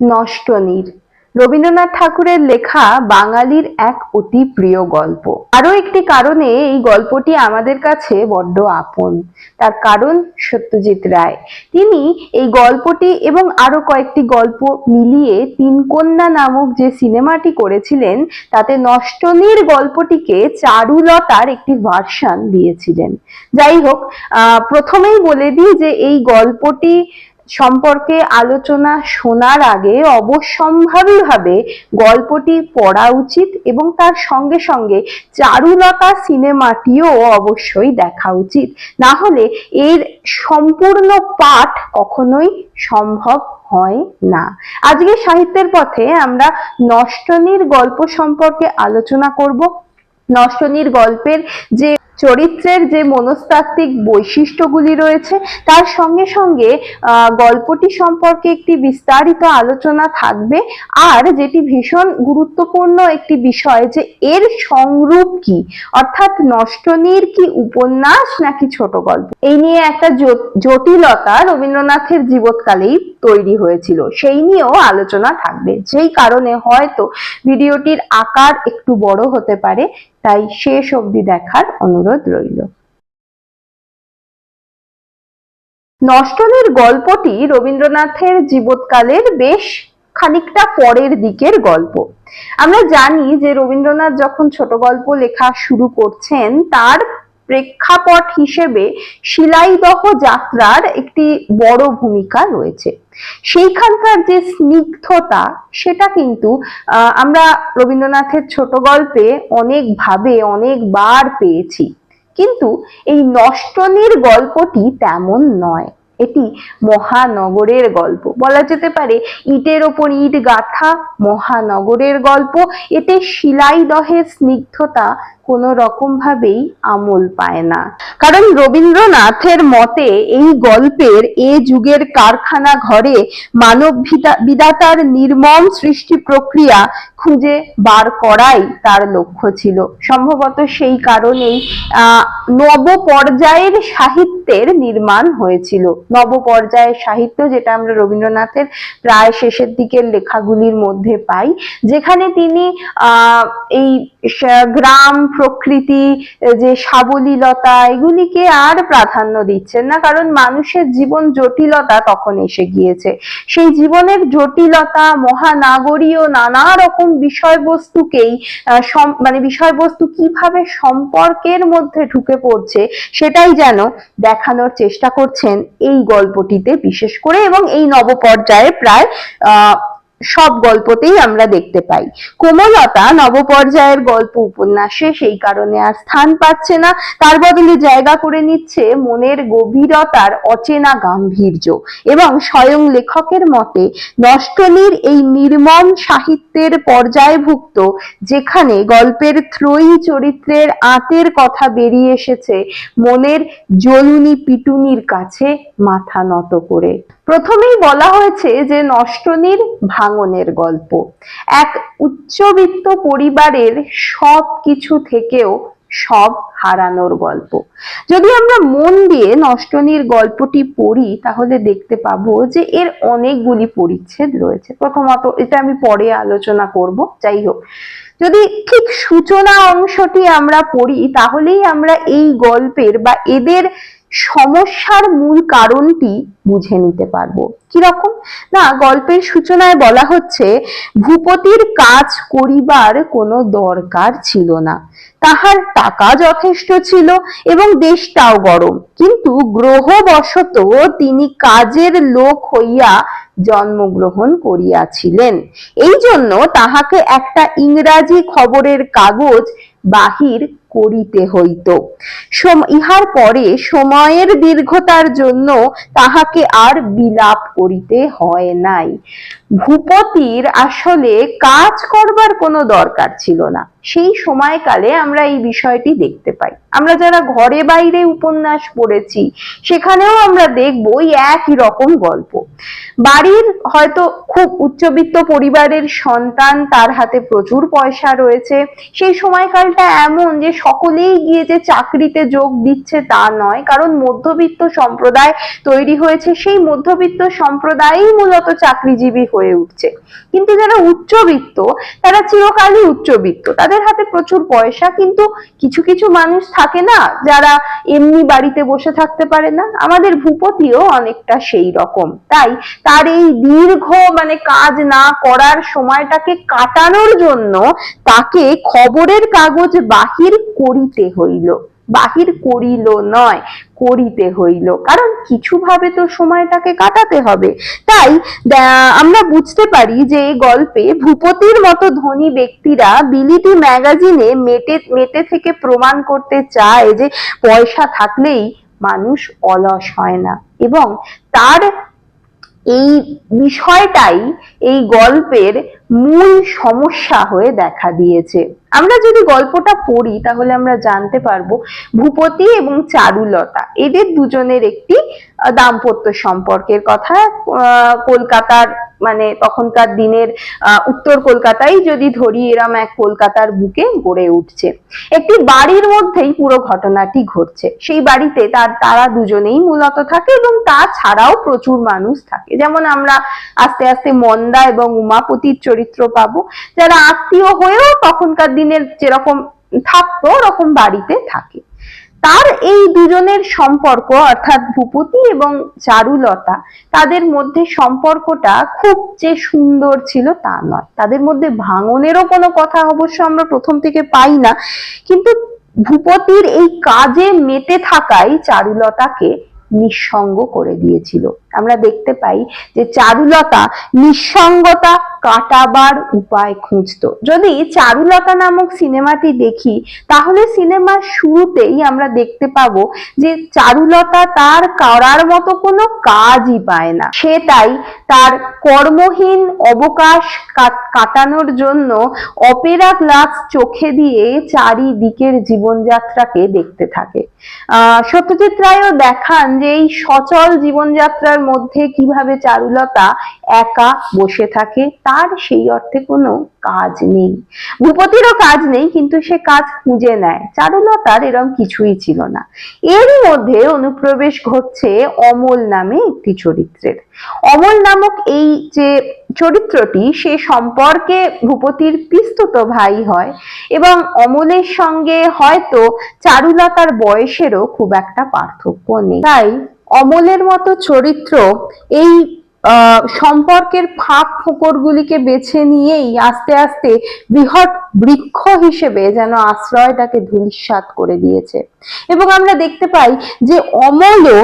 নষ্টনীর। রবীন্দ্রনাথ ঠাকুরের লেখা বাঙালির এক অতি প্রিয় গল্প। আরও একটি কারণে এই গল্পটি আমাদের কাছে বড্ড আপন। তার কারণ সত্যজিৎ রায়। তিনি এই গল্পটি এবং আরও কয়েকটি গল্প মিলিয়ে তিন কন্যা নামক যে সিনেমাটি করেছিলেন, তাতে নষ্টনীর গল্পটিকে চারুলতার একটি ভার্সান দিয়েছিলেন। যাই হোক প্রথমেই বলে দিই যে এই গল্পটি সম্পর্কে আলোচনা শোনার আগে অবশ্যম্ভাবীভাবে গল্পটি পড়া উচিত এবং তার সঙ্গে সঙ্গে চারুলতা সিনেমাটিও অবশ্যই দেখা উচিত। না হলে এর সম্পূর্ণ পাঠ কখনোই সম্ভব হয় না। আজকে সাহিত্যের পথে আমরা নষ্টনীর গল্প সম্পর্কে আলোচনা করব। নষ্টনীর গল্পের যে চরিত্রের যে মনস্তাত্ত্বিক বৈশিষ্ট্যগুলি রয়েছে, তার সঙ্গে সঙ্গে গল্পটি সম্পর্কে একটি বিস্তারিত আলোচনা থাকবে। আর যেটি ভীষণ গুরুত্বপূর্ণ একটি বিষয় যে, এর সংরূপ কি? অর্থাৎ নষ্টনীর কি উপন্যাস নাকি ছোট গল্প? এই নিয়ে একটা জটিলতা রবীন্দ্রনাথের জীবৎকালেই তৈরি হয়েছিল। সেই নিয়েও আলোচনা থাকবে। যেই কারণে হয়তো ভিডিওটির আকার একটু বড় হতে পারে, তাই শেষ অবধি দেখার অনুরোধ। রইল। নষ্টনের গল্পটি রবীন্দ্রনাথের জীবৎকালের বেশ খানিকটা পরের দিকের গল্প। আমরা জানি যে রবীন্দ্রনাথ যখন ছোট গল্প লেখা শুরু করছেন, তার প্রেক্ষাপট হিসেবে শিলাইদহ যাত্রার একটি বড় ভূমিকা রয়েছে। সেইখানকার যে স্নিগ্ধতা, সেটা কিন্তু আমরা রবীন্দ্রনাথের ছোট গল্পে অনেকভাবে, অনেকবার পেয়েছি। কিন্তু এই নষ্টনীর গল্পটি তেমন নয়। এটি মহানগরের গল্প। বলা যেতে পারে, ইটের ওপর ইট গাথা মহানগরের গল্প। এতে শিলাইদহের স্নিগ্ধতা কোনো রকম ভাবেই আমল পায় না। কারণ রবীন্দ্রনাথের মতে এই গল্পের এ যুগের কারখানা ঘরে মানব বিদাতার নির্মম সৃষ্টি প্রক্রিয়া খুঁজে বার করাই তার লক্ষ্য ছিল। সম্ভবত সেই কারণেই নব পর্যায়ের সাহিত্যের নির্মাণ হয়েছিল। নব পর্যায়ের সাহিত্য যেটা আমরা রবীন্দ্রনাথের প্রায় শেষের দিকের লেখাগুলির মধ্যে পাই, যেখানে তিনি এই গ্রাম, প্রকৃতি, যে সাবলীলতা, এগুলিকে আর প্রাধান্য দিচ্ছেন না, কারণ মানুষের জীবন জটিলতা তখন এসে গিয়েছে। সেই জীবনের জটিলতা, মহানাগরীয় নানা রকম বিষয়বস্তুকেই মানে বিষয়বস্তু কীভাবে সম্পর্কের মধ্যে ঢুকে পড়ছে সেটাই যেন দেখানোর চেষ্টা করছেন এই গল্পটিতে বিশেষ করে এবং এই নবপর্যায়ে প্রায়, আহ সব গল্পতেই আমরা দেখতে পাই। কোমলতা নবপর্যায়ের গল্প উপন্যাসে সেই কারণে আর স্থান পাচ্ছে না। তার বদলে জায়গা করে নিচ্ছে মনের গভীরতার অচেনা গাম্ভীর্য এবং স্বয়ং লেখকের মতে নষ্টনীর এই নির্মম সাহিত্যের পর্যায়ভুক্ত, যেখানে গল্পের ত্রয়ী চরিত্রের আঁতের কথা বেরিয়ে এসেছে, মনের জলুনি পিটুনির কাছে মাথা নত করে। প্রথমেই বলা হয়েছে যে নষ্টনীর ভাঙনের গল্প। এক উচ্চবিত্ত পরিবারের সব কিছু থেকেও সব হারানোর গল্প। যদি আমরা মন দিয়ে নষ্টনীর গল্পটি পড়ি, তাহলে দেখতে পাবো যে এর অনেকগুলি পরিচ্ছেদ রয়েছে। প্রথমত, এটা আমি পরে আলোচনা করব। যাই হোক, যদি ঠিক সূচনা অংশটি আমরা পড়ি, তাহলেই আমরা এই গল্পের বা এদের সমস্যার মূল কারণটি বুঝে নিতে পারব। কীরকম? না, গল্পের সূচনায় বলা হচ্ছে, ভূপতির কাজ করিবার কোনো দরকার ছিল না। তাহার টাকা যথেষ্ট ছিল এবং দেশটাও গরম। কিন্তু গ্রহবশত তিনি কাজের লোক হইয়া জন্মগ্রহণ করিয়াছিলেন। এই জন্য তাহাকে একটা ইংরাজি খবরের কাগজ বাহির করিতে হইত। ইহার পরে সময়ের দীর্ঘতার জন্য তাহাকে আর বিলাপ করিতে হয় নাই। ভূপতির আসলে কাজ করবার কোনো দরকার ছিল না। সেই সময়কালে আমরা এই বিষয়টি দেখতে পাই। আমরা যারা ঘরে বাইরে উপন্যাস পড়েছি, সেখানেও আমরা দেখব এই একই রকম গল্প। বাড়ির হয়তো খুব উচ্চবিত্ত পরিবারের সন্তান তার হাতে প্রচুর পয়সা রয়েছে। সেই সময়কালটা এমন যে সকলেই গিয়ে যে চাকরিতে যোগ দিচ্ছে তা নয়, কারণ মধ্যবিত্ত সম্প্রদায় তৈরি হয়েছে, সেই মধ্যবিত্ত সম্প্রদায়ই মূলত চাকরিজীবী হয়ে উঠছে। কিন্তু যারা উচ্চবিত্ত, তারা চিরকালই উচ্চবিত্ত। তাদের হাতে প্রচুর পয়সা, কিন্তু কিছু কিছু মানুষ থাকে না, যারা এমনি বাড়িতে বসে থাকতে পারে না। আমাদের ভূপতিও অনেকটা সেই রকম। তাই তার এই দীর্ঘ মানে কাজ না করার সময়টাকে কাটানোর জন্য তাকে খবরের কাগজ বাহির করিতে হইল, বাহির করিল নয়, করিতে হইল। কারণ কিছু ভাবে তো সময়টাকে কাটাতে হবে। তাই আমরা বুঝতে পারি যে এই গল্পে ভূপতির মতো ধনী ব্যক্তিরা বিলিতি ম্যাগাজিনে মেটে মেটে থেকে প্রমাণ করতে চায় যে পয়সা থাকলেই মানুষ অলস হয় না। এবং তার এই বিষয়টাই এই গল্পের মূল সমস্যা হয়ে দেখা দিয়েছে। আমরা যদি গল্পটা পড়ি, তাহলে আমরা জানতে পারব ভূপতি এবং চারুলতা, এদের দুজনের একটি দাম্পত্য সম্পর্কের কথা কলকাতার মানে তখনকার দিনের উত্তর কলকাতায় যদি ধরি এরম এক কলকাতার বুকে গড়ে উঠছে। একটি বাড়ির মধ্যেই পুরো ঘটনাটি ঘটছে। সেই বাড়িতে তার, তারা দুজনেই মূলত থাকে এবং তাছাড়াও প্রচুর মানুষ থাকে। যেমন আমরা আস্তে আস্তে মন্দা এবং উমাপতির চরিত্র পাবো। যারা আত্মীয় হয়েও তখনকার দিনের যেরকম থাকতো, ওরকম বাড়িতে থাকে। তার এই দুজনের সম্পর্ক, অর্থাৎ ভূপতি এবং চারুলতা, তাদের মধ্যে সম্পর্কটা খুব যে সুন্দর ছিল তা নয়। তাদের মধ্যে ভাঙনেরও কোনো কথা অবশ্য আমরা প্রথম থেকে পাই না। কিন্তু ভূপতির এই কাজে মেতে থাকাই চারুলতাকে নিঃসঙ্গ করে দিয়েছিল। আমরা দেখতে পাই যে চারুলতা নিঃসঙ্গতা কাটাবার উপায় খুঁজতো। যদি চারুলতা নামক সিনেমাটি দেখি, তাহলে সিনেমার শুরুতেই আমরা দেখতে পাবো যে চারুলতা তার করার মতো কোনো কাজই পায় না। সে তাই তার কর্মহীন অবকাশ কাটানোর জন্য অপেরা গ্লাস চোখে দিয়ে চারিদিকের জীবনযাত্রাকে দেখতে থাকে। আহ, সত্যজিৎ রায়ও দেখান যে এই সচল জীবনযাত্রার মধ্যে কীভাবে চারুলতা একা বসে থাকে, তার সেই অর্থে কোনো কাজ নেই। ভূপতিরও কাজ নেই, কিন্তু সে কাজ খুঁজে নেয়। চারুলতার এরম কিছুই ছিল না। এরই মধ্যে অনুপ্রবেশ ঘটছে অমল নামে একটি চরিত্রের। অমল নামক এই যে চরিত্রটি, সে সম্পর্কে ভূপতির পিস্তুত ভাই হয় এবং অমলের সঙ্গে হয়তো চারুলতার বয়সেরও খুব একটা পার্থক্য নেই। তাই অমলের মতো চরিত্র এই সম্পর্কের ফাঁক ফোকরগুলিকে বেছে নিয়েই আস্তে আস্তে বৃহৎ বৃক্ষ হিসেবে যেন আশ্রয়টাকে ধূলিসাৎ করে দিয়েছে। এবং আমরা দেখতে পাই যে অমলও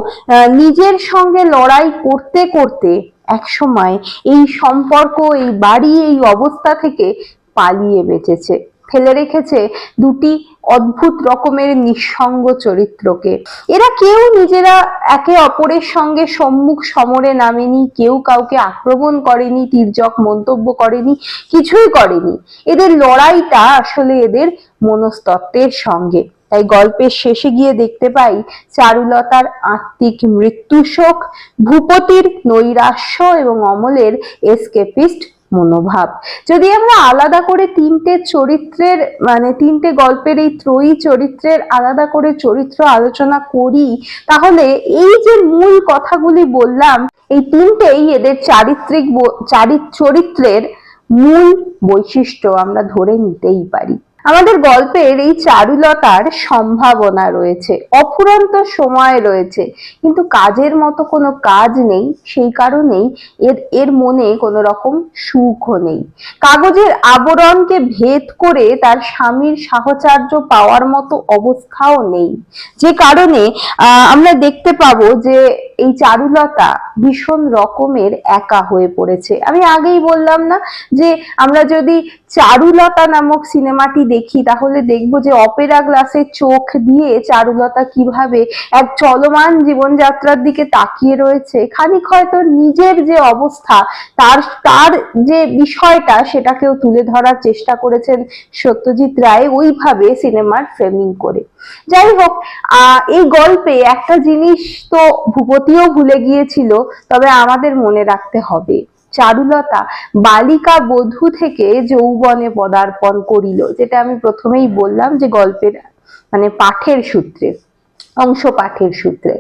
নিজের সঙ্গে লড়াই করতে করতে একসময় এই সম্পর্ক, এই বাড়ি, এই অবস্থা থেকে পালিয়ে বেঁচেছে। ফেলে রেখেছে দুটি অদ্ভুত রকমের নিঃসঙ্গ চরিত্রকে। এরা কেউ নিজেরা একে অপরের সঙ্গে সম্মুখ সমরে নামেনি, কেউ কাউকে আক্রমণ করেনি, তির্যক মন্তব্য করেনি, কিছুই করেনি। এদের লড়াইটা আসলে এদের মনস্তত্ত্বের সঙ্গে। তাই গল্পের শেষে গিয়ে দেখতে পাই চারুলতার আত্মিক মৃত্যু শোক ভূপতির নৈরাশ্য এবং অমলের এসকেপিস্ট মনোভাব। যদি আমরা আলাদা করে তিনটে চরিত্রের মানে তিনটে গল্পের এই ত্রয়ী চরিত্রের আলাদা করে চরিত্র আলোচনা করি, তাহলে এই যে মূল কথাগুলি বললাম, এই তিনটেই এদের চারিত্রিক চারিত চারি- চরিত্রের মূল বৈশিষ্ট্য আমরা ধরে নিতেই পারি। আমাদের গল্পের এই চারুলতার সম্ভাবনা রয়েছে, অফুরন্ত সময় রয়েছে, কিন্তু কাজের মতো কোনো কাজ নেই, সেই কারণেই এর এর মনে কোনো রকম সুখও নেই। কাগজের আবরণকে ভেদ করে তার স্বামীর সাহচার্য পাওয়ার মতো অবস্থাও নেই। যে কারণে আমরা দেখতে পাবো যে এই চারুলতা ভীষণ রকমের একা হয়ে পড়েছে। আমি আগেই বললাম না যে আমরা যদি চারুলতা নামক সিনেমাটি দেখি, তাহলে দেখব যে অপেরা গ্লাসের চোখ দিয়ে চারুলতা কীভাবে এক চলমান জীবনযাত্রার দিকে তাকিয়ে রয়েছে। খানিক হয়তো নিজের যে অবস্থা, তার তার যে বিষয়টা, সেটাকেও তুলে ধরার চেষ্টা করেছেন সত্যজিৎ রায় ওইভাবে সিনেমার ফ্রেমিং করে। যাই হোক এই গল্পে একটা জিনিস তো ভূপতিও ভুলে গিয়েছিল, তবে আমাদের মনে রাখতে হবে। চারুলতা বালিকা বধূ থেকে যৌবনে পদার্পণ করিল, যেটা আমি প্রথমেই বললাম যে গল্পের মানে পাঠের সূত্রে অংশ পাঠের সূত্রে।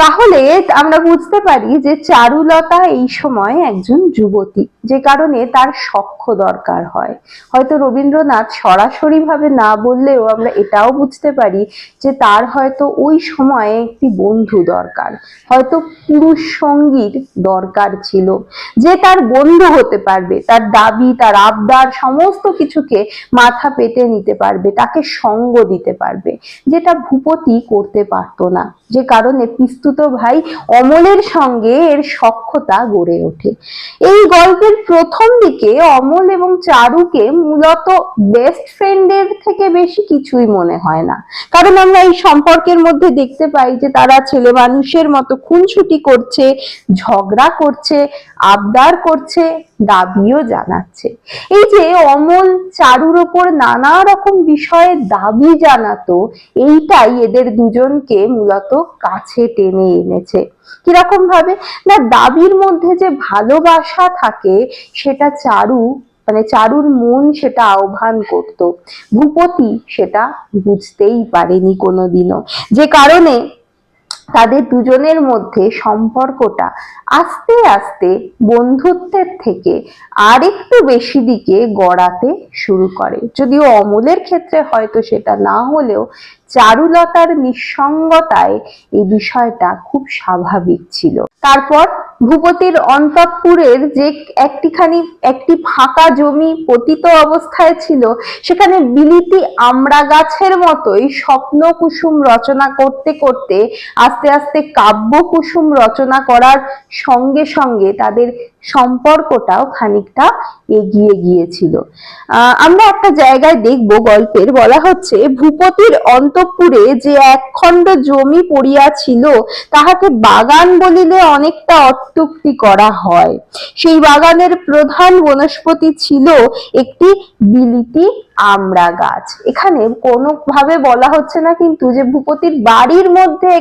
তাহলে আমরা বুঝতে পারি যে চারুলতা এই সময় একজন যুবতী, যে কারণে তার সখ্য দরকার হয়। হয়তো রবীন্দ্রনাথ সরাসরি ভাবে না বললেও আমরা এটাও বুঝতে পারি যে তার হয়তো ওই সময়ে একটি বন্ধু দরকার। হয়তো পুরুষ সঙ্গীর দরকার ছিল, যে তার বন্ধু হতে পারবে, তার দাবি, তার আবদার সমস্ত কিছুকে মাথা পেতে নিতে পারবে, তাকে সঙ্গ দিতে পারবে, যেটা ভূপতি করতে পারতো না। যে কারণে পিস্তুত ভাই, অমলের সঙ্গে এর সখ্যতা গড়ে ওঠে। এই গল্পের প্রথম দিকে অমল এবং চারুকে মূলত বেস্ট ফ্রেন্ডের থেকে বেশি কিছুই মনে হয় না। কারণ আমরা এই সম্পর্কের মধ্যে দেখতে পাই যে তারা ছেলে মানুষের মতো খুনসুটি করছে, ঝগড়া করছে, আবদার করছে দাবিও জানাচ্ছে। এই যে অমল চারুর ওপর নানা রকম বিষয়ে দাবি জানাতো, এইটাই এদের দুজনকে মূলত কাছে টেনে এনেছে। কীরকম ভাবে? না, দাবির মধ্যে যে ভালোবাসা থাকে, সেটা চারু মানে চারুর মন সেটা আহ্বান করত। ভূপতি সেটা বুঝতেই পারেনি কোনোদিনও। যে কারণে তাদের দুজনের মধ্যে সম্পর্কটা আস্তে আস্তে বন্ধুত্বের থেকে আরেকটু বেশি দিকে গড়াতে শুরু করে। যদিও অমলের ক্ষেত্রে হয়তো সেটা না হলেও চারুলতার নিঃসঙ্গতায় এই বিষয়টা খুব স্বাভাবিক ছিল। তারপর ভূপতির অন্তঃপুরের যে একটিখানি, একটি ফাঁকা জমি পতিত অবস্থায় ছিল, সেখানে বিলিতি আমড়া গাছের মতোই স্বপ্ন কুসুম রচনা করতে করতে আস্তে আস্তে কাব্য কুসুম রচনা করার সঙ্গে সঙ্গে তাদের সম্পর্কটাও খানিকটা এগিয়ে গিয়েছিল। আমরা একটা জায়গায় দেখব গল্পের, বলা হচ্ছে ভূপতির অন্তঃপুরে যে একখণ্ড জমি পড়িয়া ছিল, তাহাকে বাগান বলিলে অনেকটা অত্যুক্তি করা হয়। সেই বাগানের প্রধান বনস্পতি ছিল একটি বিলিতি আমড়া গাছ। এখানে কোনো ভাবে বলা হচ্ছে না কিন্তু যে ভূপতির বাড়ির মধ্যে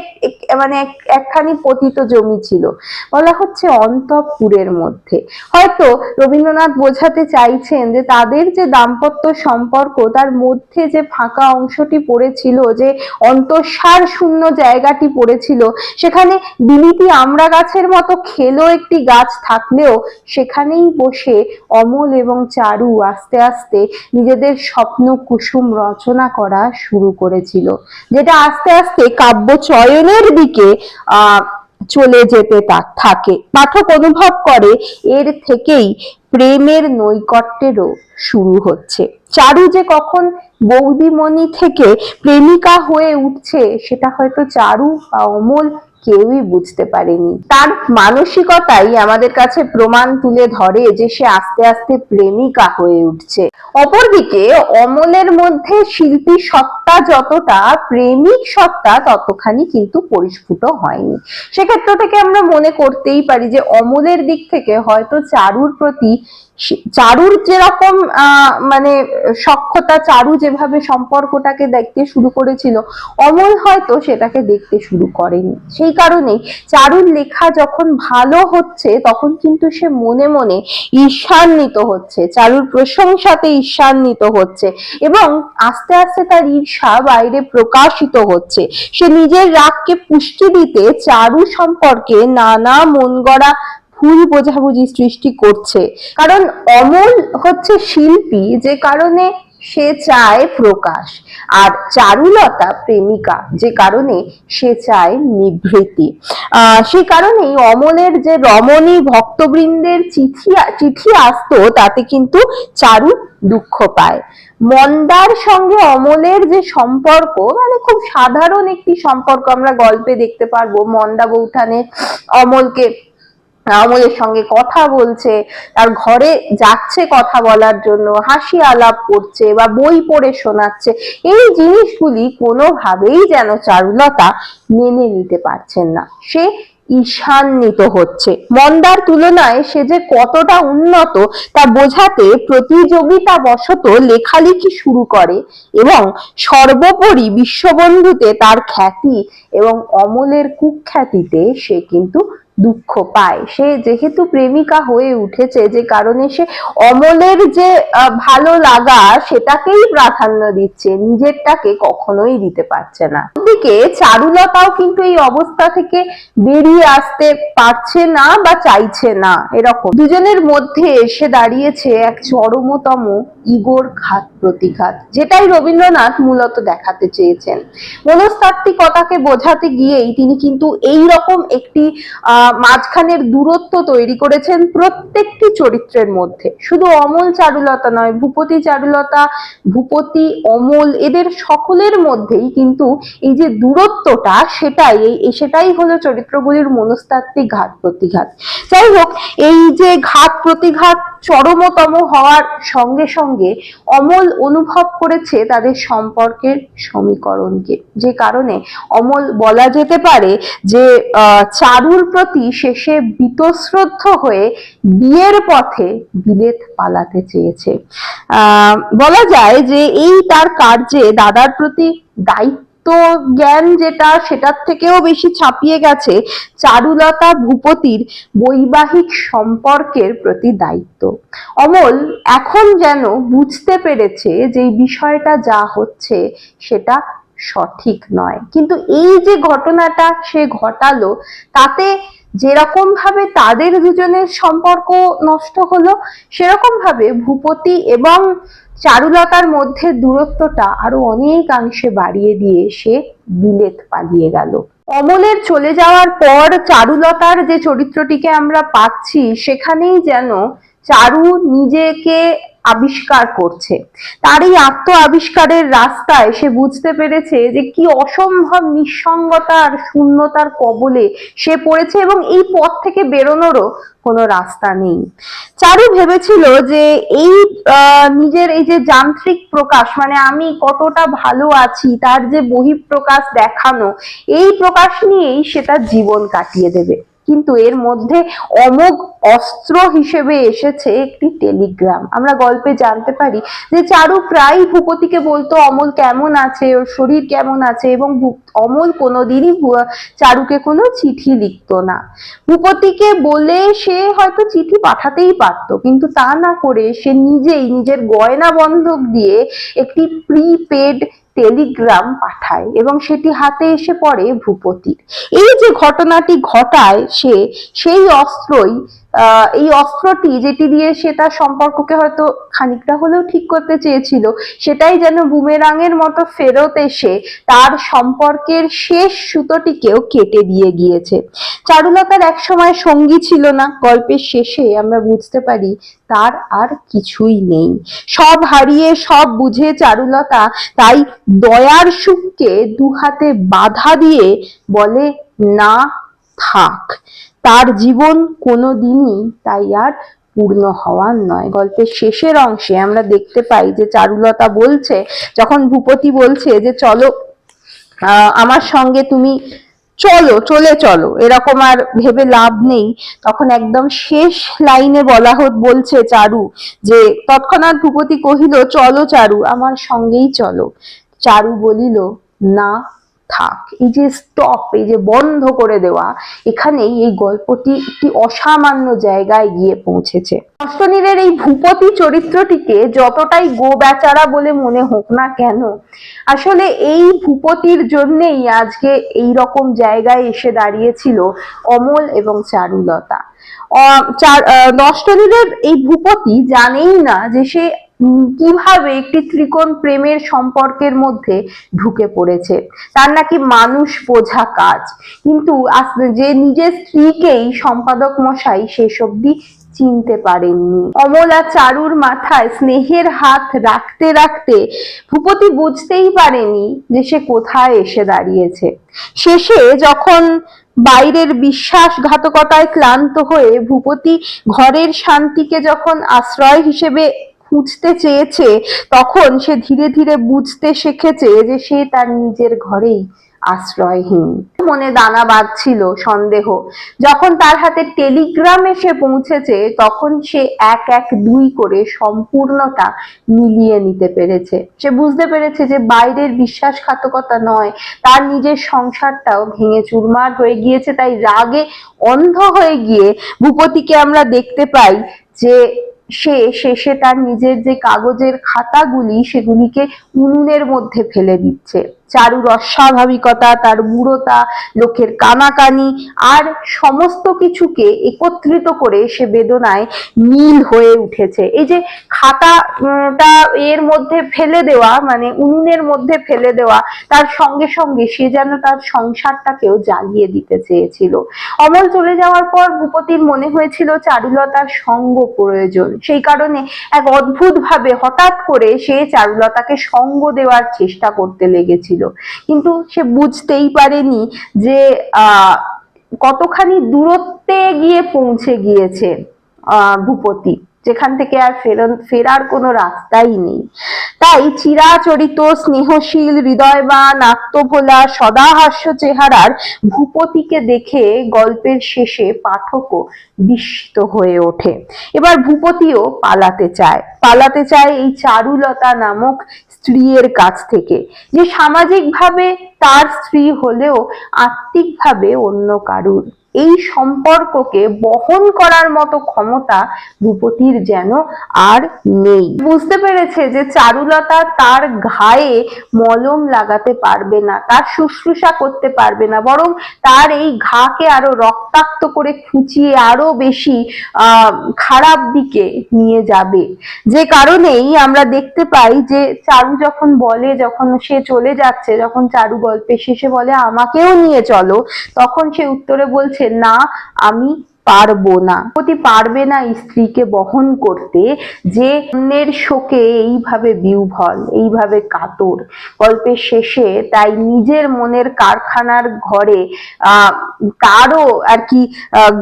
মানে এক- একখানি পতিত জমি ছিল। বলা হচ্ছে অন্তঃপুরের মধ্যে। হয়তো রবীন্দ্রনাথ বোঝাতে চাইছেন যে তাদের যে দাম্পত্য সম্পর্ক, তার মধ্যে যে ফাঁকা অংশটি পড়েছিল, যে অন্তঃসার শূন্য জায়গাটি পড়েছিল, সেখানে বিলিতি আমরা গাছের মতো খেলো একটি গাছ থাকলেও সেখানেই বসে অমল এবং চারু আস্তে আস্তে নিজেদের স্বপ্ন কুসুম রচনা করা শুরু করেছিল। যেটা আস্তে আস্তে কাব্য চয়নের দিকে, আহ চলে যেতে থাকে। পাঠক অনুভব করে, এর থেকেই প্রেমের নৈকট্যেরও শুরু হচ্ছে। চারু যে কখন বৌদিমণি থেকে প্রেমিকা হয়ে উঠছে, সেটা হয়তো চারু বা অমল কেউই বুঝতে পারেনি। তার মানসিকতাই আমাদের কাছে প্রমাণ তুলে ধরে যে সে আস্তে আস্তে প্রেমিকা হয়ে উঠছে। অপরদিকে অমলের মধ্যে শিল্পী সত্তা যতটা, প্রেমিক সত্তা ততখানি কিন্তু পরিস্ফুট হয়নি। সেক্ষেত্র থেকে আমরা মনে করতেই পারি যে অমলের দিক থেকে হয়তো চারুর প্রতি চারুর যেরকম মানে সক্ষতা, চারু যেভাবে সম্পর্কটাকে দেখতে শুরু করেছিল, অমল হয়তো সেটাকে দেখতে শুরু করেনি। সেই কারণেই চারুর লেখা যখন ভালো হচ্ছে, তখন কিন্তু সে মনে মনে ঈর্ষান্বিত হচ্ছে। চারুর প্রশংসাতে ঈর্ষান্বিত হচ্ছে এবং আস্তে আস্তে তার ঈর্ষা বাইরে প্রকাশিত হচ্ছে। সে নিজের রাগকে পুষ্টি দিতে চারু সম্পর্কে নানা মন গড়া ভুল বোঝাবুঝি সৃষ্টি করছে। কারণ অমল হচ্ছে শিল্পী, যে কারণে সে চায় প্রকাশ। আর চারুলতা প্রেমিকা, যে কারণে সে চায় নিভৃতি। সে কারণেই অমলের যে রমণী ভক্তবৃন্দের চিঠি চিঠি আসতো, তাতে কিন্তু চারু দুঃখ পায়। মন্দার সঙ্গে অমলের যে সম্পর্ক মানে খুব সাধারণ একটি সম্পর্ক আমরা গল্পে দেখতে পারব। মন্দা বৌঠানে অমলকে অমলের সঙ্গে কথা বলছে, তার ঘরে যাচ্ছে কথা বলার জন্য, হাসি আলাপ করছে বা বই পড়ে শোনাচ্ছে, এই জিনিসগুলি কোনোভাবেই যেন চারুলতা মেনে নিতে পারছেন না। সে ঈশান্বিত হচ্ছে। মন্দার তুলনায় সে যে কতটা উন্নত তা বোঝাতে প্রতিযোগিতা বশত লেখালেখি শুরু করে এবং সর্বোপরি বিশ্ববন্ধুতে তার খ্যাতি এবং অমলের কুখ্যাতিতে সে কিন্তু দুঃখ পায়। সে যেহেতু প্রেমিকা হয়ে উঠেছে যে কারণে সে অমলের যে ভালো লাগা সেটাকেই প্রাধান্য দিচ্ছে নিজেরটাকে কখনোই দিতে পারছে না। দিকে চারুলতাও কিন্তু এই অবস্থা থেকে বেরিয়ে আসতে পারছে না বা চাইছে না এরকম। দুজনের মধ্যে এসে দাঁড়িয়েছে এক চরমতম ইগোর ঘাত প্রতিঘাত যেটাই রবীন্দ্রনাথ মূলত দেখাতে চেয়েছেন। মনস্তাত্ত্বিকতাকে বোঝাতে গিয়েই তিনি কিন্তু এই রকম একটি আহ, মাঝখানের দূরত্ব তৈরি করেছেন প্রত্যেকটি চরিত্রের মধ্যে। শুধু অমল চারুলতা নয়, ভূপতি চারুলতা, ভূপতি, অমল, এদের সকলের মধ্যেই কিন্তু এই যে দূরত্বটা, সেটাই, এই সেটাই হলো চরিত্রগুলির মনস্তাত্ত্বিক ঘাত প্রতিঘাত। যাই হোক, এই যে ঘাত প্রতিঘাত চরমতম হওয়ার সঙ্গে সঙ্গে অমল অনুভব করেছে তাদের সম্পর্কের সমীকরণকে। যে কারণে অমল বলা যেতে পারে যে চারুর প্রতি শেষে বীতশ্রদ্ধ হয়ে বিয়ের পথে বিলেত পালাতে চেয়েছে। বলা যায় যে এই তার কার্যে দাদার প্রতি দায়িত্ব, জ্ঞান যেটা, সেটার থেকেও বেশি ছাপিয়ে গেছে চারুলতা ভূপতির বৈবাহিক সম্পর্কের প্রতি দায়িত্ব। অমল এখন যেন বুঝতে পেরেছে যে বিষয়টা যা হচ্ছে সেটা সঠিক নয়। কিন্তু এই যে ঘটনাটা সে ঘটালো, তাতে যেরকম ভাবে তাদের দুজনের সম্পর্ক নষ্ট হলো সেরকম ভাবে ভূপতি এবং চারুলতার মধ্যে দূরত্বটা আরও অনেকাংশে বাড়িয়ে দিয়ে সে বিলেত পালিয়ে গেল। অমলের চলে যাওয়ার পর চারুলতার যে চরিত্রটিকে আমরা পাচ্ছি, সেখানেই যেন চারু নিজেকে আবিষ্কার করছে। তার এই আত্ম আবিষ্কারের রাস্তায় সে বুঝতে পেরেছে যে কি অসম্ভব নিঃসঙ্গতা আর শূন্যতার কবলে সে পড়েছে এবং এই পথ থেকে বেরোনোরও কোনো রাস্তা নেই। চারু ভেবেছিল যে এই নিজের এই যে যান্ত্রিক প্রকাশ মানে আমি কতটা ভালো আছি, তার যে বহিঃপ্রকাশ দেখানো, এই প্রকাশ নিয়েই সে তার জীবন কাটিয়ে দেবে। কিন্তু এর মধ্যে অমোঘ অস্ত্র হিসেবে এসেছে একটি টেলিগ্রাম। আমরা গল্পে জানতে পারি যে চারু প্রায় ভূপতিকে বলতো, অমল কেমন আছে? ওর শরীর কেমন আছে? এবং অমল কোনোদিনই চারুকে কোনো চিঠি লিখতো না। ভূপতিকে বলে সে হয়তো চিঠি পাঠাতেই পারতো, কিন্তু তা না করে সে নিজেই নিজের গয়না বন্ধক দিয়ে একটি প্রিপেড টেলিগ্রাম পাঠায় এবং সেটি হাতে এসে পড়ে ভূপতির। এই যে ঘটনাটি ঘটায় সে, সেই অস্ত্রই এই অস্ত্রটি যেটি দিয়ে সে তার সম্পর্ককে হয়তো খানিকটা হলেও ঠিক করতে চেয়েছিল, সেটাই যেন বুমেরাঙের মতো ফেরত এসে তার সম্পর্কের শেষ সুতোটিকেও কেটে দিয়ে গিয়েছে। চারুলতার এক সময় সঙ্গী ছিল না। গল্পের শেষে আমরা বুঝতে পারি তার আর কিছুই নেই। সব হারিয়ে, সব বুঝে চারুলতা তাই দয়ার সুখকে দু হাতে বাধা দিয়ে বলে, না থাক। তার জীবন কোনোদিনই তাই আর পূর্ণ হওয়ার নয়। গল্পের শেষের অংশে আমরা দেখতে পাই যে চারুলতা বলছে, যখন ভূপতি বলছে যে, চলো আমার সঙ্গে তুমি চলো, চলে চলো, এরকম আর ভেবে লাভ নেই। তখন একদম শেষ লাইনে বলা হোক বলছে চারু যে, তৎক্ষণাৎ ভূপতি কহিল, চলো চারু, আমার সঙ্গেই চলো। চারু বলিল, না থাক, এই যে স্টপ এই যে বন্ধ করে দেওয়া, এখানেই এই গল্পটি একটি অসামান্য জায়গায় গিয়ে পৌঁছেছে। অষ্টনীলের এই ভূপতি চরিত্রটিকে যতটাই গো বেচারা বলে মনে হোক না কেন, আসলে এই ভূপতির জন্যেই আজকে এই রকম জায়গায় এসে দাঁড়িয়েছিল অমল এবং চারুলতা। নষ্টনীলের এই ভূপতি জানেই না যে সে কীভাবে একটি ত্রিকোণ প্রেমের সম্পর্কের মধ্যে ঢুকে পড়েছে? তার নাকি মানুষ বোঝা কাজ। কিন্তু যে নিজের স্ত্রীকেই সম্পাদক মশাই শেষ অব্দি চিনতে পারেননি। অমলা চারুর মাথায় স্নেহের হাত রাখতে রাখতে ভূপতি বুঝতেই পারেনি যে সে কোথায় এসে দাঁড়িয়েছে। শেষে যখন বাইরের বিশ্বাসঘাতকতায় ক্লান্ত হয়ে ভূপতি ঘরের শান্তিকে যখন আশ্রয় হিসেবে খুঁজতে চেয়েছে, তখন সে ধীরে ধীরে বুঝতে শিখেছে যে সে তার নিজের ঘরেই আশ্রয়হীন। মনে দানা বাঁধছিল সন্দেহ। যখন তার হাতে টেলিগ্রাম এসে পৌঁছেছে, তখন সে এক এক দুই করে সম্পূর্ণটা মিলিয়ে নিতে পেরেছে। সে বুঝতে পেরেছে যে বাইরের বিশ্বাসঘাতকতা নয়, তার নিজের সংসারটাও ভেঙে চুরমার হয়ে গিয়েছে, তাই রাগে অন্ধ হয়ে গিয়ে ভূপতিকে আমরা দেখতে পাই যে সে শেষে তার নিজের যে কাগজের খাতাগুলি সেগুলিকে উনুনের মধ্যে ফেলে দিচ্ছে। চারুর অস্বাভাবিকতা, তার বুড়োতা লোকের কানাকানি আর সমস্ত কিছুকে একত্রিত করে সে বেদনায় নীল হয়ে উঠেছে। এই যে খাতাটা এর মধ্যে ফেলে দেওয়া মানে উনুনের মধ্যে ফেলে দেওয়া, তার সঙ্গে সঙ্গে সে যেন তার সংসারটাকেও জ্বালিয়ে দিতে চেয়েছিল। অমল চলে যাওয়ার পর ভূপতির মনে হয়েছিল চারুলতার সঙ্গ প্রয়োজন। সেই কারণে এক অদ্ভুত ভাবে হঠাৎ করে সে চারুলতাকে সঙ্গ দেওয়ার চেষ্টা করতে লেগেছিল। কিন্তু সে বুঝতেই পারেনি যে কতখানি দূরত্বে গিয়ে পৌঁছে গিয়েছে ভূপতি। যেখান থেকে আর ফেরন, ফেরার কোনো রাস্তাই নেই। তাই চিরাচরিত, স্নেহশীল, হৃদয়বান, আত্মভোলা, সদাহাস্য চেহারার ভূপতিকে দেখে গল্পের শেষে পাঠকও বিস্মিত হয়ে ওঠে। এবার ভূপতিও পালাতে চায়। পালাতে চায় এই চারুলতা নামক স্ত্রীর কাছ থেকে যে সামাজিকভাবে তার স্ত্রী হলেও আত্মিকভাবে অন্য কারুর। এই সম্পর্ককে বহন করার মতো ক্ষমতা ভূপতির যেন আর নেই। বুঝতে পেরেছে যে চারুলতা তার ঘায়ে মলম লাগাতে পারবে না, তার শুশ্রূষা করতে পারবে না, বরং তার এই ঘাকে আরও রক্তাক্ত করে খুঁচিয়ে আরও বেশি খারাপ দিকে নিয়ে যাবে। যে কারণেই আমরা দেখতে পাই যে চারু যখন বলে, যখন সে চলে যাচ্ছে, যখন চারু গল্পের শেষে বলে, আমাকেও নিয়ে চলো, তখন সে উত্তরে বলছে না আমি পারব না। পতি পারবে না স্ত্রীকে বহন করতে যে অন্যের শোকে এইভাবে বিউভল, এইভাবে কাতর। গল্পের শেষে তাই নিজের মনের কারখানার ঘরে তারও আর কি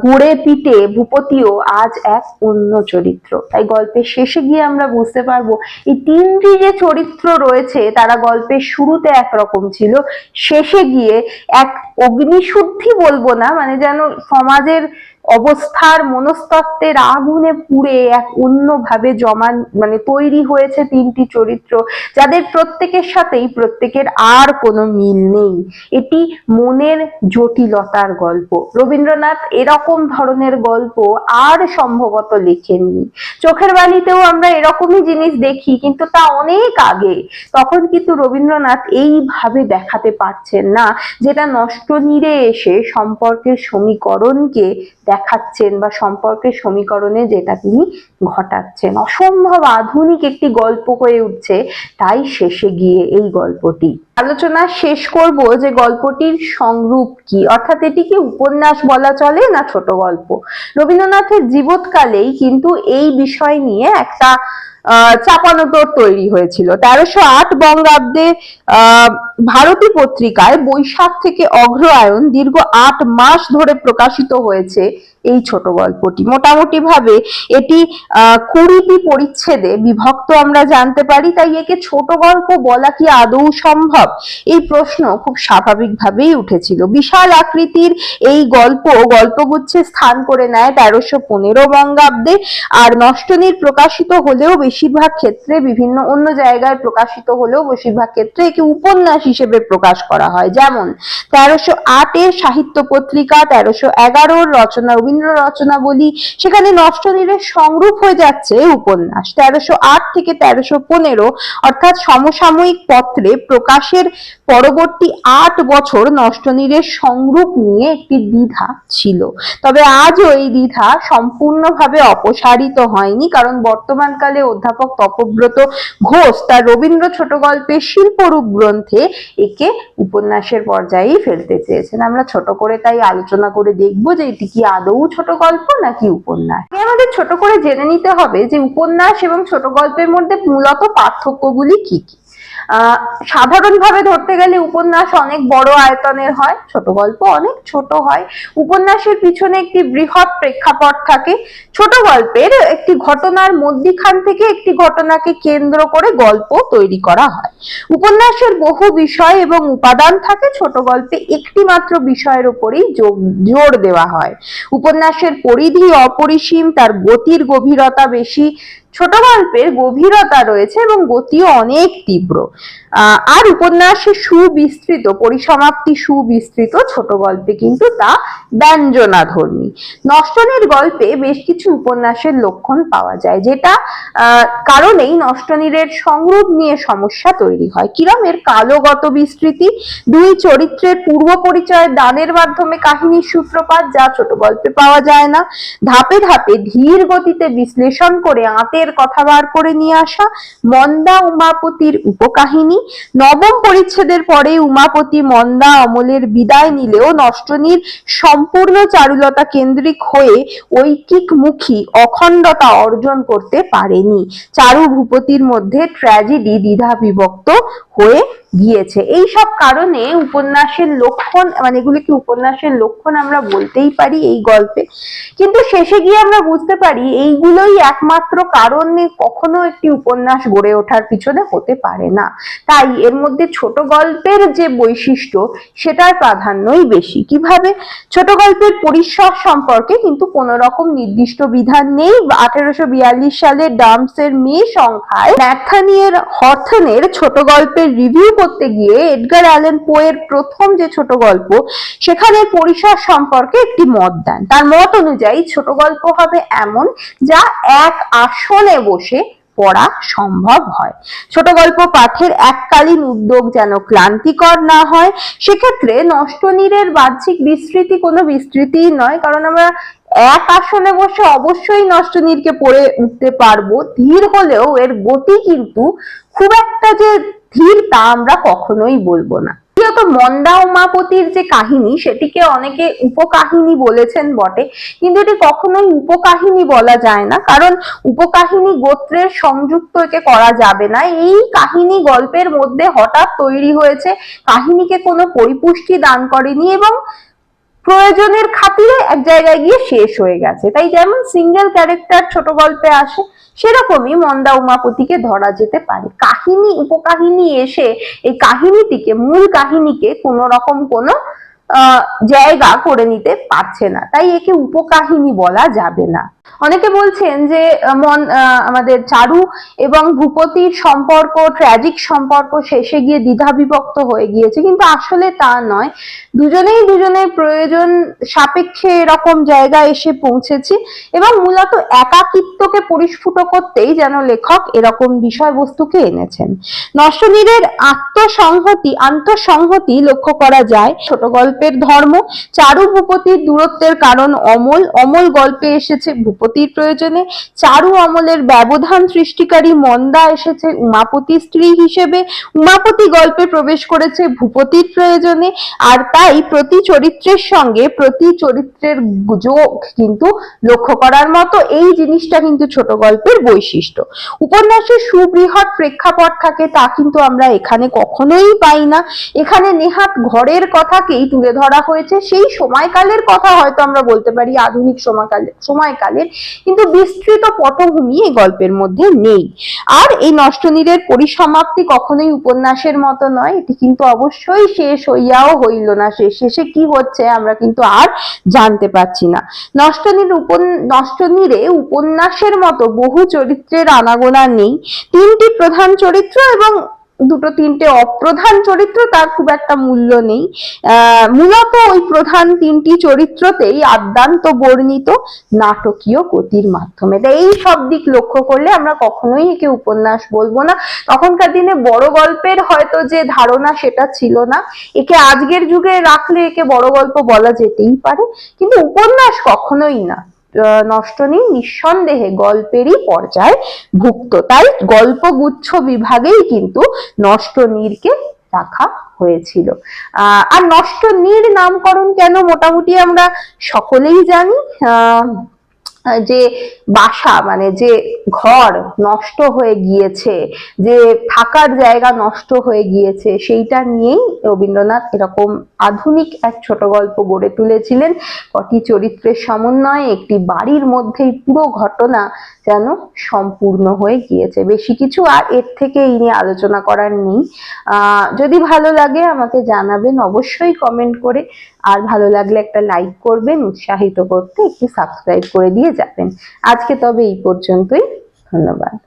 গড়ে পিটে ভূপতিও আজ এক অন্য চরিত্র। তাই গল্পের শেষে গিয়ে আমরা বুঝতে পারব, এই তিনটি যে চরিত্র রয়েছে তারা গল্পের শুরুতে একরকম ছিল, শেষে গিয়ে এক অগ্নিশুদ্ধি বলব না মানে যেন সমাজের অবস্থার মনস্তত্ত্বের আগুনে পুড়ে এক অন্যভাবে জমা মানে তৈরি হয়েছে তিনটি চরিত্র, যাদের প্রত্যেকের সাথেই প্রত্যেকের আর কোনো মিল নেই। এটি মনের জটিলতার গল্প। রবীন্দ্রনাথ এরকম ধরনের গল্প আর সম্ভবত লেখেননি। চোখের বালিতেও আমরা এরকমই জিনিস দেখি, কিন্তু তা অনেক আগে। তখন কিন্তু রবীন্দ্রনাথ এইভাবে দেখাতে পারছেন না, যেটা নষ্ট নিরে এসে সম্পর্কের সমীকরণকে দেখাচ্ছেন বা সম্পর্কের সমীকরণে যেটা তিনি ঘটাচ্ছেন। অসম্ভব আধুনিক একটি গল্প হয়ে উঠছে। তাই শেষে গিয়ে এই গল্পটি। আলোচনা শেষ করব যে গল্পটির সংরূপ কি? অর্থাৎ এটি কি উপন্যাস বলা চলে না ছোট গল্প? রবীন্দ্রনাথের জীবৎকালেই কিন্তু এই বিষয় নিয়ে একটা চাপানোতর তৈরি হয়েছিল। তেরোশো আট বঙ্গাব্দে ভারতী পত্রিকায় বৈশাখ থেকে অগ্রহায়ণ দীর্ঘ আট মাস ধরে প্রকাশিত হয়েছে এই ছোট গল্পটি। মোটামুটি ভাবে এটি কুড়িটি পরিচ্ছেদে বিভক্ত আমরা জানতে পারি, তাই একে ছোট গল্প বলা কি আদৌ সম্ভব? এই প্রশ্ন খুব স্বাভাবিকভাবেই উঠেছিল। বিশাল আকৃতির এই গল্প গল্পগুচ্ছে স্থান করে নেয় তেরোশো পনেরো বঙ্গাব্দে, আর নষ্টনীর প্রকাশিত হলেও বেশিরভাগ ক্ষেত্রে বিভিন্ন অন্য জায়গায় প্রকাশিত হলেও বেশিরভাগ ক্ষেত্রে একে উপন্যাস হিসেবে প্রকাশ করা হয়। যেমন, তেরোশো আটের সাহিত্য পত্রিকা, তেরোশো এগারোর রচনা রবীন্দ্র রচনা বলি সেখানে নষ্টনীরের সংরূপ হয়ে যাচ্ছে উপন্যাস। তেরোশো আট থেকে তেরোশো পনেরো অর্থাৎ সমসাময়িক পত্রে প্রকাশের পরবর্তী আট বছর নষ্টনীরের সংরূপ নিয়ে একটি দ্বিধা ছিল। তবে আজও এই দ্বিধা সম্পূর্ণভাবে অপসারিত হয়নি, কারণ বর্তমানকালে অধ্যাপক তপব্রত ঘোষ তার রবীন্দ্র ছোট গল্পের শিল্পরূপ গ্রন্থে একে উপন্যাসের পর্যায়েই ফেলতে চেয়েছেন। আমরা ছোট করে তাই আলোচনা করে দেখব যে এটি কি আদৌ ছোট গল্প নাকি উপন্যাস? আমাদের ছোট করে জেনে নিতে হবে যে উপন্যাস এবং ছোট গল্পের মধ্যে মূলত পার্থক্যগুলি কি কি? সাধারণভাবে ধরতে গেলে উপন্যাস অনেক বড় আয়তনের হয়, ছোট গল্প অনেক ছোট হয়। উপন্যাসের পিছনে একটি বৃহৎ প্রেক্ষাপট থাকে। ছোট গল্পের একটি ঘটনার মধ্যিখান থেকে একটি ঘটনাকে কেন্দ্র করে গল্প তৈরি করা হয়। উপন্যাসের বহু বিষয় এবং উপাদান থাকে, ছোট গল্পে একটি মাত্র বিষয়ের উপরেই জোর দেওয়া হয়। উপন্যাসের পরিধি অপরিসীম, তার গতির গভীরতা বেশি ছোট গল্পের গভীরতা রয়েছে এবং গতিও অনেক তীব্র। আর উপন্যাসের সুবিস্তৃত, পরিসমাপ্তি সুবিস্তৃত ছোট গল্পে কিন্তু তা ব্যঞ্জনাধর্মী নষ্টনীর গল্পে বেশ কিছু উপন্যাসের লক্ষণ পাওয়া যায়, যেটা কারণেই নষ্টনীরের সংরূপ নিয়ে সমস্যা তৈরি হয়। কিরম এর কালোগত বিস্তৃতি, দুই চরিত্রের পূর্ব পরিচয় দানের মাধ্যমে কাহিনীর সূত্রপাত যা ছোট গল্পে পাওয়া যায় না, ধাপে ধাপে ধীর গতিতে বিশ্লেষণ করে আঁতের কথা বার করে নিয়ে আসা মন্দা উমাপতির উপকাহিনী নবম পরিচ্ছেদের পরে উমাপতি মন্দা অমলের বিদায় নিলেও নষ্টনীর সম্পূর্ণ চারুলতা কেন্দ্রিক হয়ে ঐকিক মুখী অখণ্ডতা অর্জন করতে পারেনি। চারু ভূপতির মধ্যে ট্র্যাজেডি দ্বিধা বিভক্ত হয়ে গিয়েছে। এই সব কারণে উপন্যাসের লক্ষণ মানে এগুলিকে উপন্যাসের লক্ষণ আমরা বলতেই পারি এই গল্পে? কিন্তু শেষে গিয়ে আমরা বুঝতে পারি, এইগুলোই একমাত্র কারণে কখনো একটি উপন্যাস গড়ে ওঠার পিছনে হতে পারে না। তাই এর মধ্যে ছোট গল্পের যে বৈশিষ্ট্য, সেটার প্রাধান্যই বেশি। কীভাবে? ছোট গল্পের পরিসর সম্পর্কে কিন্তু কোনো রকম নির্দিষ্ট বিধান নেই। আঠেরোশো বিয়াল্লিশ সালে ডাম্পসের মেয়ে সংখ্যায় ন্যাথানিয়ের হর্থনের ছোট গল্পের রিভিউ করতে গিয়ে এডগার অ্যালেন পোয়ের প্রথম যে ছোট গল্প, সেখানে পরিসর সম্পর্কে একটি মত দেন। তার মত অনুযায়ী ছোট গল্প হবে এমন যা এক আসনে বসে পড়া সম্ভব হয়। ছোট গল্প পাঠের এককালীন উদ্যোগ যেন ক্লান্তিকর না হয়, সেক্ষেত্রে নষ্টনীরের বাহ্যিক বিস্তৃতি কোনো বিস্তৃতি নয়, কারণ আমরা এক আসনে বসে অবশ্যই নষ্টনীরকে পড়ে উঠতে পারব। ধীর হলেও এর গতি কিন্তু খুব একটা যে ধীর তা আমরা কখনোই বলব না। দ্বিতীয়ত মন্দা উমাপতির যে কাহিনী, সেটিকে অনেকে উপকাহিনী বলেছেন বটে, কিন্তু এটি কখনোই উপকাহিনী বলা যায় না, কারণ উপকাহিনী গোত্রের সংযুক্ত একে করা যাবে না। এই কাহিনী গল্পের মধ্যে হঠাৎ তৈরি হয়েছে, কাহিনীকে কোনো পরিপুষ্টি দান করেনি এবং প্রয়োজনের খাতিরে এক জায়গায় গিয়ে শেষ হয়ে গেছে। তাই যেমন সিঙ্গেল ক্যারেক্টার ছোট গল্পে আসে, সেরকমই মন্দা উমাপতিকে ধরা যেতে পারে। কাহিনী, উপকাহিনী এসে এই কাহিনীটিকে, মূল কাহিনীকে কোনো রকম কোনো জায়গা করে নিতে পারছে না। তাই একে উপকাহিনী বলা যাবে না। অনেকে বলছেন যে, মন আমাদের চারু এবং ভূপতির সম্পর্ক ট্র্যাজিক সম্পর্ক শেষে গিয়ে দ্বিধা বিভক্ত হয়ে গিয়েছে। কিন্তু আসলে তা নয়। দুজনেই দুজনের প্রয়োজন সাপেক্ষে এরকম জায়গায় এসে পৌঁছেছি এবং মূলত একাকিত্বকে পরিস্ফুট করতেই যেন লেখক এরকম বিষয়বস্তুকে এনেছেন। নষ্টনীরের আত্মসংহতি, আন্তঃসংহতি লক্ষ্য করা যায়। ছোট গল্পের ধর্ম, চারু ভূপতির দূরত্বের কারণ অমল অমল গল্পে এসেছে ভূপতির প্রয়োজনে। চারু অমলের ব্যবধান সৃষ্টিকারী মন্দা এসেছে উমাপতির স্ত্রী হিসেবে। উমাপতি গল্পে প্রবেশ করেছে ভূপতির প্রয়োজনে আর তাই প্রতি চরিত্রের সঙ্গে প্রতি চরিত্রের যোগ কিন্তু লক্ষ্য করার মতো। এই জিনিসটা কিন্তু ছোট গল্পের বৈশিষ্ট্য। উপন্যাসের সুবৃহৎ প্রেক্ষাপট থাকে তা কিন্তু আমরা এখানে কখনোই পাই না। এখানে নেহাত ঘরের কথাকেই তুলে ধরা হয়েছে। সেই সময়কালের কথা হয়তো আমরা বলতে পারি, আধুনিক সময়কালে সময়কালের। কিন্তু বিস্তৃত পটভূমি এই গল্পের মধ্যে নেই। আর এই নষ্টনীরের পরিসমাপ্তি কখনোই উপন্যাসের মতো নয়। এটি কিন্তু অবশ্যই শেষ হইয়াও হইল না। শেষ শেষে কি হচ্ছে আমরা কিন্তু আর জানতে পারছি না। নষ্টনীর উপন নষ্টনীরে উপন্যাসের মতো বহু চরিত্রের আনাগোনা নেই। তিনটি প্রধান চরিত্র এবং দুটো তিনটে অপ্রধান চরিত্র, তার খুব একটা মূল্য নেই। মূলত ওই প্রধান তিনটি চরিত্রতেই আদ্যান্ত বর্ণিত নাটকীয় গতির মাধ্যমে। এই সব দিক লক্ষ্য করলে আমরা কখনোই একে উপন্যাস বলব না। তখনকার দিনে বড় গল্পের হয়তো যে ধারণা সেটা ছিল না। একে আজকের যুগে রাখলে একে বড় গল্প বলা যেতেই পারে, কিন্তু উপন্যাস কখনোই না। নষ্ট নেই নিঃসন্দেহে গল্পেরই পর্যায় ভুক্ত। তাই গল্পগুচ্ছ বিভাগেই কিন্তু নষ্ট নীরকে রাখা হয়েছিল। আর নষ্ট নীর নামকরণ কেন মোটামুটি আমরা সকলেই জানি? আহ, যে বাসা মানে যে ঘর নষ্ট হয়ে গিয়েছে, যে থাকার জায়গা নষ্ট হয়ে গিয়েছে, সেইটা নিয়েই রবীন্দ্রনাথ এরকম আধুনিক এক ছোট গল্প গড়ে তুলেছিলেন। কটি চরিত্রের সমন্বয়ে একটি বাড়ির মধ্যেই পুরো ঘটনা যেন সম্পূর্ণ হয়ে গিয়েছে। বেশি কিছু আর এর থেকে এই নিয়ে আলোচনা করার নেই। যদি ভালো লাগে আমাকে জানাবেন, অবশ্যই কমেন্ট করে আর ভালো লাগলে একটা লাইক করবেন, উৎসাহিত করতে একটু সাবস্ক্রাইব করে দিয়ে যাবেন। আজকে তবে এই পর্যন্তই, ধন্যবাদ।